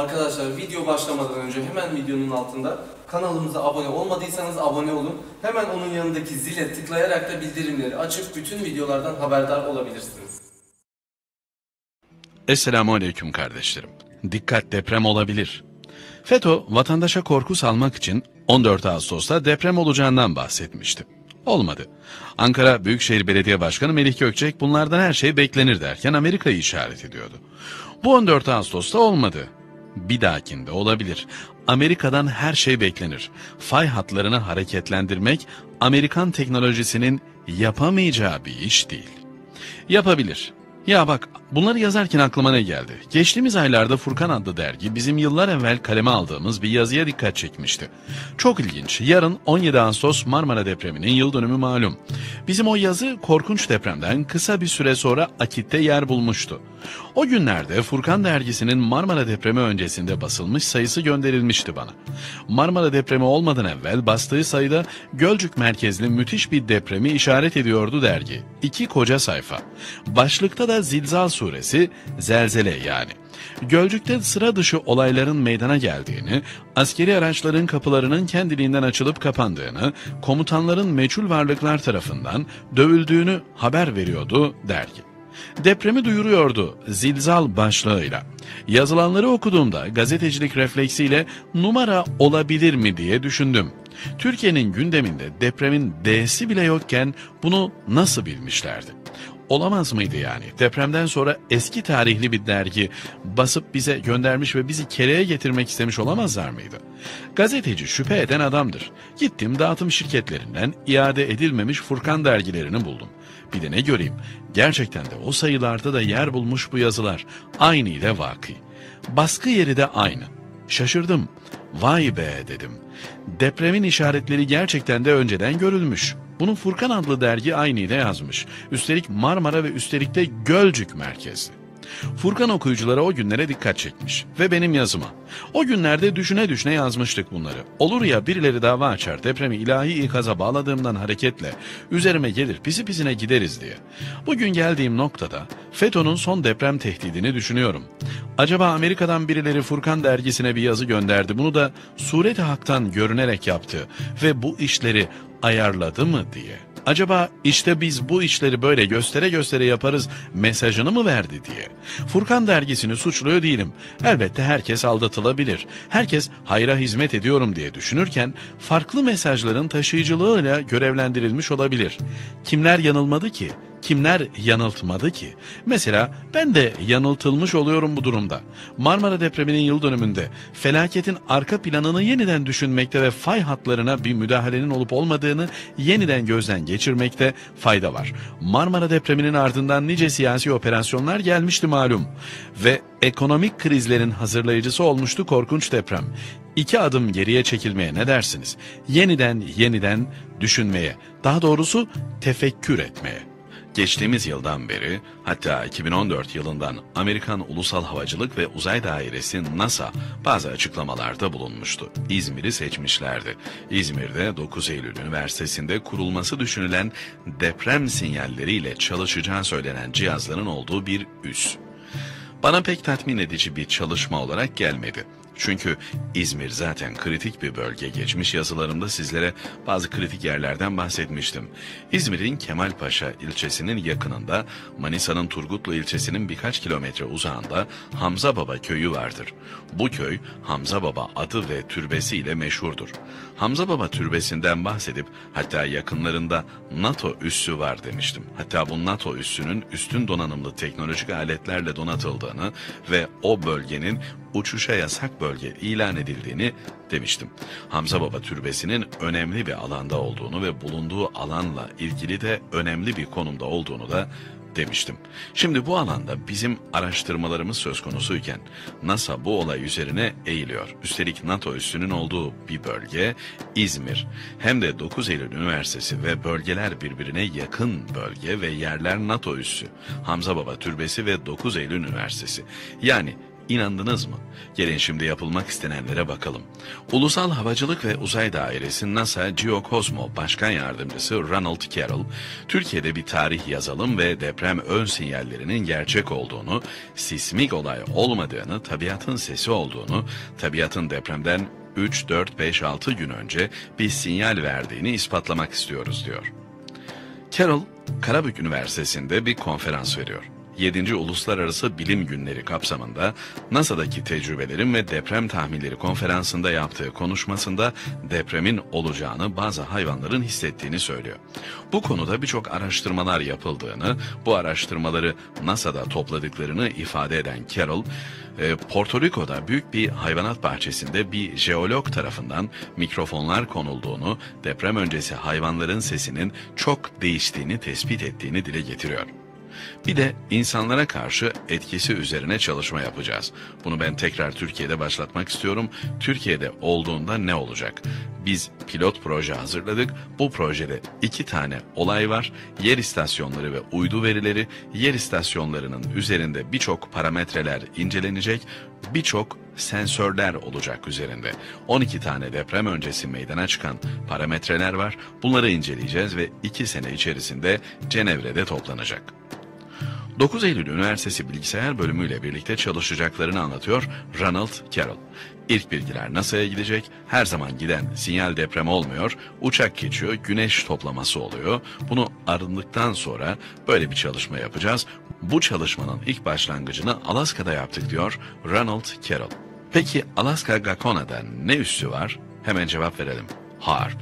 Arkadaşlar video başlamadan önce hemen videonun altında kanalımıza abone olmadıysanız abone olun. Hemen onun yanındaki zile tıklayarak da bildirimleri açıp bütün videolardan haberdar olabilirsiniz. Esselamu Aleyküm kardeşlerim. Dikkat deprem olabilir. FETÖ vatandaşa korku salmak için 14 Ağustos'ta deprem olacağından bahsetmişti. Olmadı. Ankara Büyükşehir Belediye Başkanı Melih Gökçek bunlardan her şey beklenir derken Amerika'yı işaret ediyordu. Bu 14 Ağustos'ta olmadı. Bir dahakinde olabilir. Amerika'dan her şey beklenir. Fay hatlarını hareketlendirmek Amerikan teknolojisinin yapamayacağı bir iş değil. Yapabilir. Ya bak bunları yazarken aklıma ne geldi? Geçtiğimiz aylarda Furkan adlı dergi bizim yıllar evvel kaleme aldığımız bir yazıya dikkat çekmişti. Çok ilginç. Yarın 17 Ağustos Marmara depreminin yıl dönümü malum. Bizim o yazı korkunç depremden kısa bir süre sonra Akit'te yer bulmuştu. O günlerde Furkan dergisinin Marmara depremi öncesinde basılmış sayısı gönderilmişti bana. Marmara depremi olmadan evvel bastığı sayıda Gölcük merkezli müthiş bir depremi işaret ediyordu dergi. İki koca sayfa. Başlıkta da Zilzal suresi, zelzele yani. Gölcük'te sıra dışı olayların meydana geldiğini, askeri araçların kapılarının kendiliğinden açılıp kapandığını, komutanların meçhul varlıklar tarafından dövüldüğünü haber veriyordu dergi. Depremi duyuruyordu zilzal başlığıyla. Yazılanları okuduğumda gazetecilik refleksiyle numara olabilir mi diye düşündüm. Türkiye'nin gündeminde depremin D'si bile yokken bunu nasıl bilmişlerdi? Olamaz mıydı yani? Depremden sonra eski tarihli bir dergi basıp bize göndermiş ve bizi kereye getirmek istemiş olamazlar mıydı? Gazeteci şüphe eden adamdır. Gittim dağıtım şirketlerinden iade edilmemiş Furkan dergilerini buldum. Bir de ne göreyim? Gerçekten de o sayılarda da yer bulmuş bu yazılar. Aynı ile vakı. Baskı yeri de aynı. Şaşırdım. Vay be dedim. Depremin işaretleri gerçekten de önceden görülmüş. Bunu Furkan adlı dergi aynı ile yazmış. Üstelik Marmara ve üstelik de Gölcük merkezli. Furkan okuyuculara o günlere dikkat çekmiş ve benim yazıma. O günlerde düşüne düşüne yazmıştık bunları. Olur ya birileri dava açar depremi ilahi ikaza bağladığımdan hareketle üzerime gelir pisi pisine gideriz diye. Bugün geldiğim noktada FETÖ'nün son deprem tehdidini düşünüyorum. Acaba Amerika'dan birileri Furkan dergisine bir yazı gönderdi bunu da sureti haktan görünerek yaptı ve bu işleri ayarladı mı diye. Acaba işte biz bu işleri böyle göstere göstere yaparız mesajını mı verdi diye. Furkan dergisini suçluyor değilim. Elbette herkes aldatılabilir. Herkes hayra hizmet ediyorum diye düşünürken farklı mesajların taşıyıcılığıyla görevlendirilmiş olabilir. Kimler yanılmadı ki? Kimler yanıltmadı ki? Mesela ben de yanıltılmış oluyorum bu durumda. Marmara depreminin yıl dönümünde felaketin arka planını yeniden düşünmekte ve fay hatlarına bir müdahalenin olup olmadığını yeniden gözden geçirmekte fayda var. Marmara depreminin ardından nice siyasi operasyonlar gelmişti malum ve ekonomik krizlerin hazırlayıcısı olmuştu korkunç deprem. İki adım geriye çekilmeye ne dersiniz? Yeniden yeniden düşünmeye, daha doğrusu tefekkür etmeye. Geçtiğimiz yıldan beri hatta 2014 yılından Amerikan Ulusal Havacılık ve Uzay Dairesi NASA bazı açıklamalarda bulunmuştu. İzmir'i seçmişlerdi. İzmir'de 9 Eylül Üniversitesi'nde kurulması düşünülen deprem sinyalleriyle çalışacağı söylenen cihazların olduğu bir üs. Bana pek tatmin edici bir çalışma olarak gelmedi. Çünkü İzmir zaten kritik bir bölge. Geçmiş yazılarımda sizlere bazı kritik yerlerden bahsetmiştim. İzmir'in Kemalpaşa ilçesinin yakınında, Manisa'nın Turgutlu ilçesinin birkaç kilometre uzağında Hamza Baba köyü vardır. Bu köy Hamza Baba adı ve türbesiyle meşhurdur. Hamza Baba türbesinden bahsedip hatta yakınlarında NATO üssü var demiştim. Hatta bu NATO üssünün üstün donanımlı teknolojik aletlerle donatıldığını ve o bölgenin uçuşa yasak bölge ilan edildiğini demiştim. Hamza Baba Türbesi'nin önemli bir alanda olduğunu ve bulunduğu alanla ilgili de önemli bir konumda olduğunu da demiştim. Şimdi bu alanda bizim araştırmalarımız söz konusuyken NASA bu olay üzerine eğiliyor. Üstelik NATO üssünün olduğu bir bölge İzmir. Hem de 9 Eylül Üniversitesi ve bölgeler birbirine yakın bölge ve yerler NATO üssü. Hamza Baba Türbesi ve 9 Eylül Üniversitesi. Yani İnandınız mı? Gelin şimdi yapılmak istenenlere bakalım. Ulusal Havacılık ve Uzay Dairesi NASA Geocosmo Başkan Yardımcısı Ronald Carroll, Türkiye'de bir tarih yazalım ve deprem ön sinyallerinin gerçek olduğunu, sismik olay olmadığını, tabiatın sesi olduğunu, tabiatın depremden 3, 4, 5, 6 gün önce bir sinyal verdiğini ispatlamak istiyoruz diyor. Carroll, Karabük Üniversitesi'nde bir konferans veriyor. 7. Uluslararası Bilim Günleri kapsamında NASA'daki tecrübelerin ve deprem tahminleri konferansında yaptığı konuşmasında depremin olacağını bazı hayvanların hissettiğini söylüyor. Bu konuda birçok araştırmalar yapıldığını, bu araştırmaları NASA'da topladıklarını ifade eden Carroll, e, Porto Rico'da büyük bir hayvanat bahçesinde bir jeolog tarafından mikrofonlar konulduğunu, deprem öncesi hayvanların sesinin çok değiştiğini tespit ettiğini dile getiriyor. Bir de insanlara karşı etkisi üzerine çalışma yapacağız. Bunu ben tekrar Türkiye'de başlatmak istiyorum. Türkiye'de olduğunda ne olacak? Biz pilot proje hazırladık. Bu projede iki tane olay var. Yer istasyonları ve uydu verileri. Yer istasyonlarının üzerinde birçok parametreler incelenecek. Birçok sensörler olacak üzerinde. 12 tane deprem öncesi meydana çıkan parametreler var. Bunları inceleyeceğiz ve 2 sene içerisinde Cenevre'de toplanacak. 9 Eylül Üniversitesi Bilgisayar Bölümü ile birlikte çalışacaklarını anlatıyor Ronald Carroll. İlk bilgiler NASA'ya gidecek, her zaman giden sinyal deprem olmuyor, uçak geçiyor, güneş toplaması oluyor. Bunu arındıktan sonra böyle bir çalışma yapacağız. Bu çalışmanın ilk başlangıcını Alaska'da yaptık diyor Ronald Carroll. Peki Alaska Gakona'da ne üssü var? Hemen cevap verelim. Harp.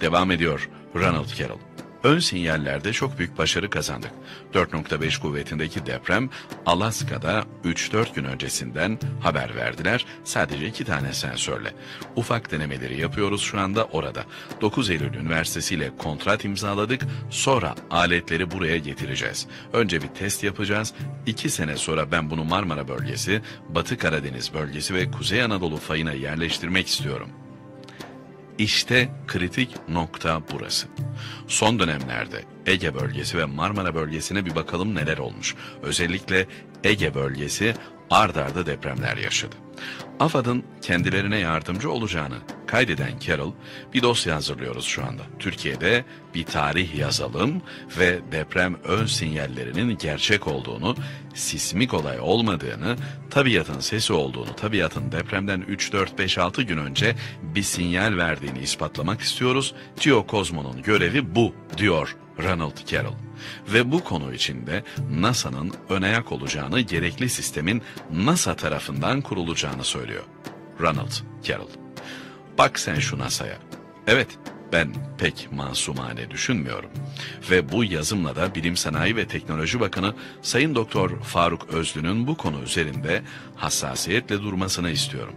Devam ediyor Ronald Carroll. Ön sinyallerde çok büyük başarı kazandık. 4.5 kuvvetindeki deprem Alaska'da 3-4 gün öncesinden haber verdiler. Sadece iki tane sensörle. Ufak denemeleri yapıyoruz şu anda orada. 9 Eylül Üniversitesi ile kontrat imzaladık. Sonra aletleri buraya getireceğiz. Önce bir test yapacağız. 2 sene sonra ben bunu Marmara bölgesi, Batı Karadeniz bölgesi ve Kuzey Anadolu fayına yerleştirmek istiyorum. İşte kritik nokta burası. Son dönemlerde Ege bölgesi ve Marmara bölgesine bir bakalım neler olmuş. Özellikle Ege bölgesi ard arda depremler yaşadı. AFAD'ın kendilerine yardımcı olacağını kaydeden Carol, bir dosya hazırlıyoruz şu anda. Türkiye'de bir tarih yazalım ve deprem ön sinyallerinin gerçek olduğunu, sismik olay olmadığını, tabiatın sesi olduğunu, tabiatın depremden 3, 4, 5, 6 gün önce bir sinyal verdiğini ispatlamak istiyoruz. Geokozmo'nun görevi bu, diyor Ronald Carroll. Ve bu konu içinde NASA'nın ön ayak olacağını, gerekli sistemin NASA tarafından kurulacağını söylüyor. Ronald Carroll. Bak sen şu NASA'ya. Evet, ben pek masumane düşünmüyorum. Ve bu yazımla da Bilim Sanayi ve Teknoloji Bakanı Sayın Doktor Faruk Özlü'nün bu konu üzerinde hassasiyetle durmasını istiyorum.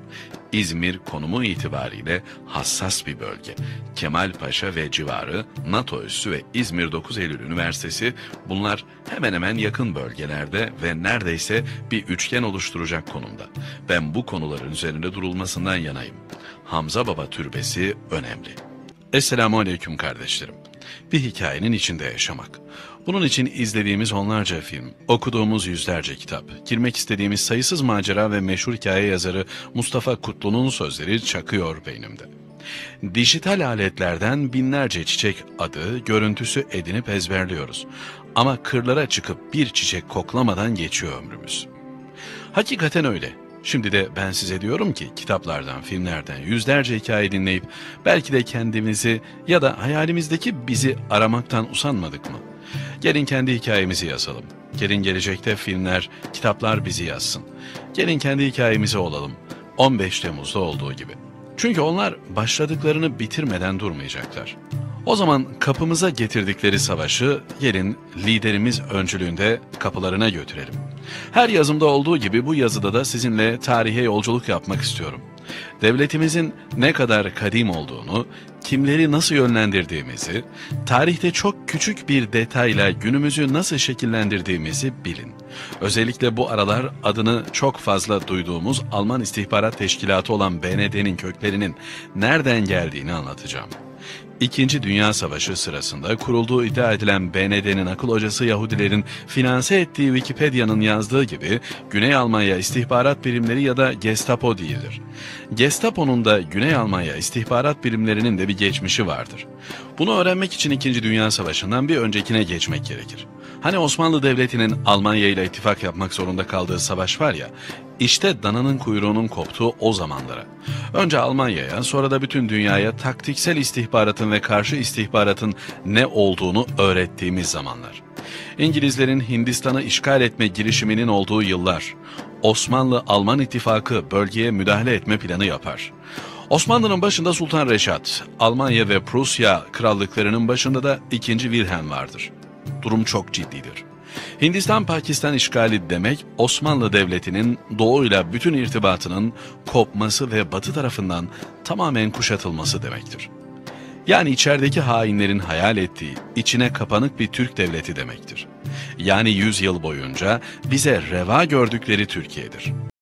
İzmir konumu itibariyle hassas bir bölge. Kemalpaşa ve civarı, NATO üssü ve İzmir 9 Eylül Üniversitesi bunlar hemen hemen yakın bölgelerde ve neredeyse bir üçgen oluşturacak konumda. Ben bu konuların üzerinde durulmasından yanayım. Hamza Baba Türbesi önemli. Esselamu Aleyküm kardeşlerim. Bir hikayenin içinde yaşamak. Bunun için izlediğimiz onlarca film, okuduğumuz yüzlerce kitap, girmek istediğimiz sayısız macera ve meşhur hikaye yazarı Mustafa Kutlu'nun sözleri çakıyor beynimde. Dijital aletlerden binlerce çiçek adı, görüntüsü edinip ezberliyoruz. Ama kırlara çıkıp bir çiçek koklamadan geçiyor ömrümüz. Hakikaten öyle. Şimdi de ben size diyorum ki kitaplardan, filmlerden yüzlerce hikaye dinleyip belki de kendimizi ya da hayalimizdeki bizi aramaktan usanmadık mı? Gelin kendi hikayemizi yazalım. Gelin gelecekte filmler, kitaplar bizi yazsın. Gelin kendi hikayemizi olalım. 15 Temmuz'da olduğu gibi. Çünkü onlar başladıklarını bitirmeden durmayacaklar. O zaman kapımıza getirdikleri savaşı gelin liderimiz öncülüğünde kapılarına götürelim. Her yazımda olduğu gibi bu yazıda da sizinle tarihe yolculuk yapmak istiyorum. Devletimizin ne kadar kadim olduğunu, kimleri nasıl yönlendirdiğimizi, tarihte çok küçük bir detayla günümüzü nasıl şekillendirdiğimizi bilin. Özellikle bu aralar adını çok fazla duyduğumuz Alman İstihbarat Teşkilatı olan BND'nin köklerinin nereden geldiğini anlatacağım. İkinci Dünya Savaşı sırasında kurulduğu iddia edilen BND'nin akıl hocası Yahudilerin finanse ettiği Wikipedia'nın yazdığı gibi Güney Almanya istihbarat birimleri ya da Gestapo değildir. Gestapo'nun da Güney Almanya istihbarat birimlerinin de bir geçmişi vardır. Bunu öğrenmek için İkinci Dünya Savaşı'ndan bir öncekine geçmek gerekir. Hani Osmanlı Devleti'nin Almanya ile ittifak yapmak zorunda kaldığı savaş var ya, işte dananın kuyruğunun koptuğu o zamanlara. Önce Almanya'ya, sonra da bütün dünyaya taktiksel istihbaratın ve karşı istihbaratın ne olduğunu öğrettiğimiz zamanlar. İngilizlerin Hindistan'ı işgal etme girişiminin olduğu yıllar, Osmanlı-Alman ittifakı bölgeye müdahale etme planı yapar. Osmanlı'nın başında Sultan Reşat, Almanya ve Prusya krallıklarının başında da 2. Wilhelm vardır. Durum çok ciddidir. Hindistan-Pakistan işgali demek Osmanlı Devleti'nin doğuyla bütün irtibatının kopması ve batı tarafından tamamen kuşatılması demektir. Yani içerideki hainlerin hayal ettiği içine kapanık bir Türk devleti demektir. Yani 100 yıl boyunca bize reva gördükleri Türkiye'dir.